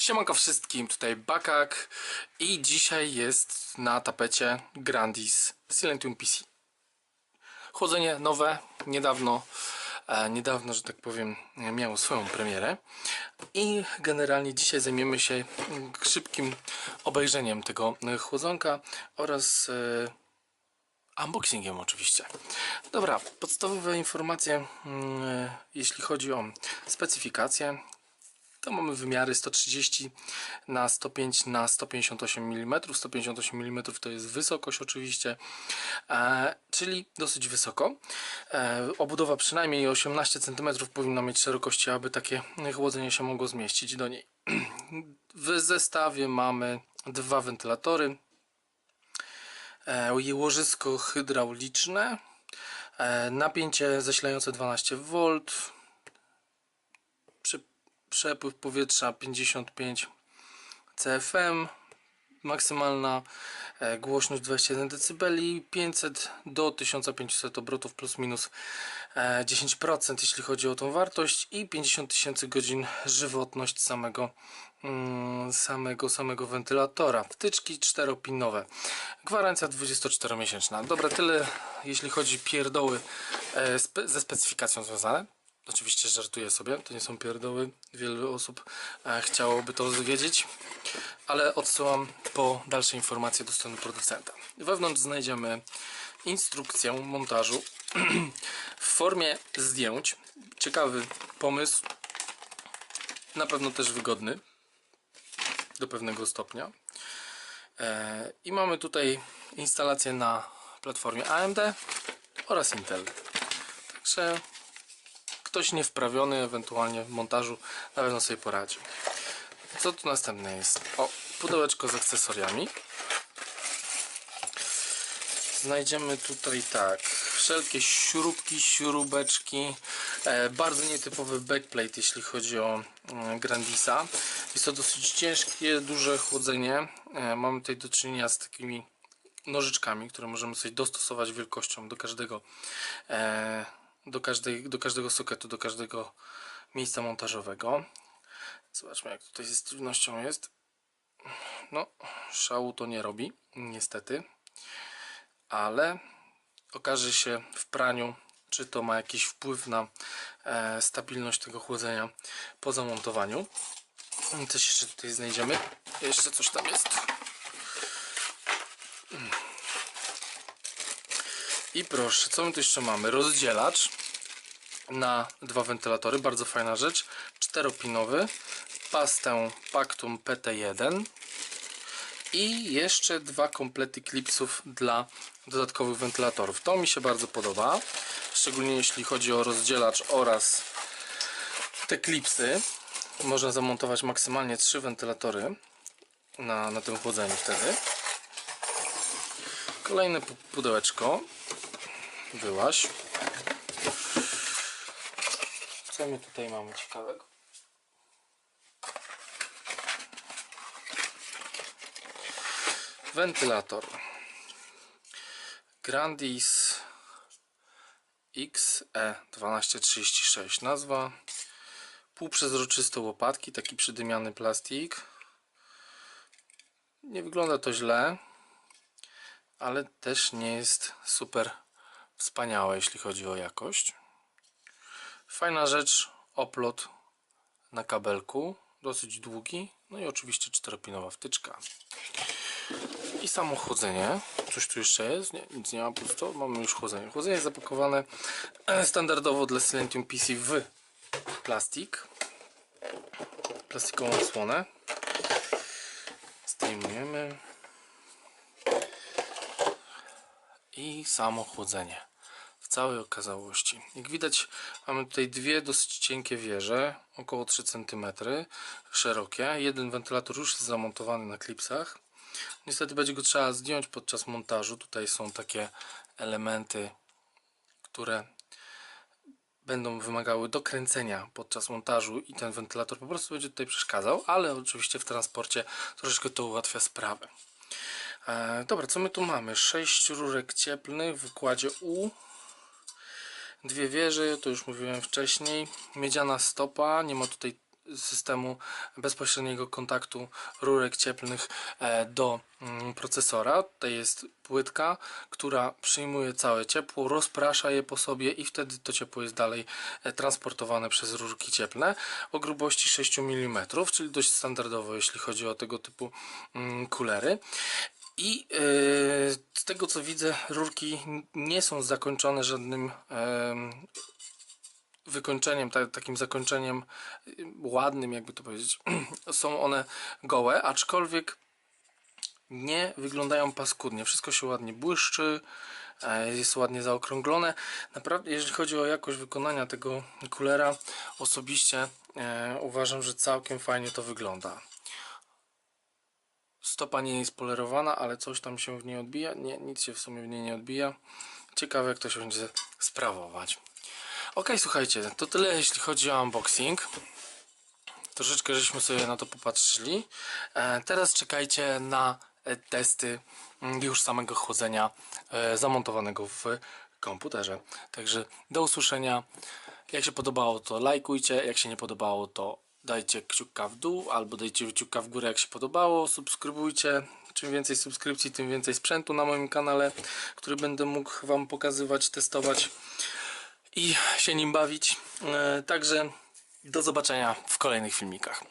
Siemanko wszystkim, tutaj Bakak i dzisiaj jest na tapecie Grandis Silentium PC. Chłodzenie nowe, niedawno, e, niedawno, że tak powiem, miało swoją premierę i generalnie dzisiaj zajmiemy się szybkim obejrzeniem tego e, chłodzonka oraz e, unboxingiem oczywiście. Dobra, podstawowe informacje, mm, jeśli chodzi o specyfikację. To mamy wymiary 130 na 105 na 158 mm. 158 mm to jest wysokość oczywiście, e, czyli dosyć wysoko. E, obudowa przynajmniej 18 cm powinna mieć szerokości, aby takie chłodzenie się mogło zmieścić do niej. W zestawie mamy dwa wentylatory, e, łożysko hydrauliczne, napięcie zasilające 12 V, przepływ powietrza 55 CFM, maksymalna e, głośność 21 dB, 500 do 1500 obrotów plus minus e, 10% jeśli chodzi o tą wartość i 50 tysięcy godzin żywotność samego mm, samego samego wentylatora. Wtyczki 4-pinowe. Gwarancja 24 miesięczna. Dobra, tyle jeśli chodzi pierdoły e, ze specyfikacją związane. Oczywiście żartuję sobie, to nie są pierdoły. Wiele osób e, chciałoby to wiedzieć, ale odsyłam po dalsze informacje do strony producenta. Wewnątrz znajdziemy instrukcję montażu w formie zdjęć. Ciekawy pomysł, na pewno też wygodny do pewnego stopnia. E, I mamy tutaj instalację na platformie AMD oraz Intel. Także ktoś niewprawiony ewentualnie w montażu na pewno sobie poradzi. Co tu następne jest? O, pudełeczko z akcesoriami. Znajdziemy tutaj tak, wszelkie śrubki, śrubeczki, e, bardzo nietypowy backplate jeśli chodzi o e, Grandisa. Jest to dosyć ciężkie, duże chłodzenie. E, mamy tutaj do czynienia z takimi nożyczkami, które możemy sobie dostosować wielkością do każdego e, do, każdej, do każdego soketu, do każdego miejsca montażowego. Zobaczmy jak tutaj ze stycznością jest. No, szału to nie robi, niestety. Ale okaże się w praniu, czy to ma jakiś wpływ na e, stabilność tego chłodzenia po zamontowaniu. Coś jeszcze tutaj znajdziemy. Jeszcze coś tam jest. I proszę, co my tu jeszcze mamy? Rozdzielacz na dwa wentylatory, bardzo fajna rzecz. Czteropinowy, pastę Pactum PT1 i jeszcze dwa komplety klipsów dla dodatkowych wentylatorów. To mi się bardzo podoba, szczególnie jeśli chodzi o rozdzielacz oraz te klipsy. Można zamontować maksymalnie trzy wentylatory na, na tym chłodzeniu wtedy. Kolejne pudełeczko wyłaś. Co my tutaj mamy ciekawego? Wentylator Grandis XE1236 nazwa półprzezroczyste łopatki, taki przydymiany plastik nie wygląda to źle ale też nie jest super wspaniałe jeśli chodzi o jakość. Fajna rzecz oplot na kabelku dosyć długi no i oczywiście czteropinowa wtyczka. I samo chłodzenie coś tu jeszcze jest? Nie, nic nie ma pusto, mamy już chłodzenie. Chłodzenie jest zapakowane e, standardowo dla Silentium PC w plastik. Plastikową osłonę zdejmujemy. I samo chłodzenie całej okazałości. Jak widać mamy tutaj dwie dosyć cienkie wieże, około 3 cm szerokie. Jeden wentylator już jest zamontowany na klipsach. Niestety będzie go trzeba zdjąć podczas montażu. Tutaj są takie elementy, które będą wymagały dokręcenia podczas montażu i ten wentylator po prostu będzie tutaj przeszkadzał, ale oczywiście w transporcie troszeczkę to ułatwia sprawę. E, dobra, co my tu mamy? 6 rurek cieplnych w układzie U. Dwie wieże, to już mówiłem wcześniej. Miedziana stopa, nie ma tutaj systemu bezpośredniego kontaktu rurek cieplnych e, do mm, procesora. Tutaj jest płytka, która przyjmuje całe ciepło, rozprasza je po sobie i wtedy to ciepło jest dalej e, transportowane przez rurki cieplne o grubości 6 mm, czyli dość standardowo, jeśli chodzi o tego typu mm, kulery. I e, z tego co widzę, rurki nie są zakończone żadnym em, wykończeniem, ta, takim zakończeniem y, ładnym, jakby to powiedzieć. Są one gołe, aczkolwiek nie wyglądają paskudnie. Wszystko się ładnie błyszczy, e, jest ładnie zaokrąglone. Naprawdę, jeżeli chodzi o jakość wykonania tego kulera, osobiście e, uważam, że całkiem fajnie to wygląda. Stopa nie jest polerowana, ale coś tam się w niej odbija. Nie, nic się w sumie w niej nie odbija. Ciekawe jak to się będzie sprawować. Ok, słuchajcie, to tyle jeśli chodzi o unboxing. Troszeczkę żeśmy sobie na to popatrzyli. E, teraz czekajcie na e, testy mm, już samego chłodzenia e, zamontowanego w komputerze. Także do usłyszenia. Jak się podobało, to lajkujcie. Jak się nie podobało, to dajcie kciuka w dół albo dajcie kciuka w górę, jak się podobało. Subskrybujcie. Czym więcej subskrypcji, tym więcej sprzętu na moim kanale, który będę mógł Wam pokazywać, testować i się nim bawić. E, Także do zobaczenia w kolejnych filmikach.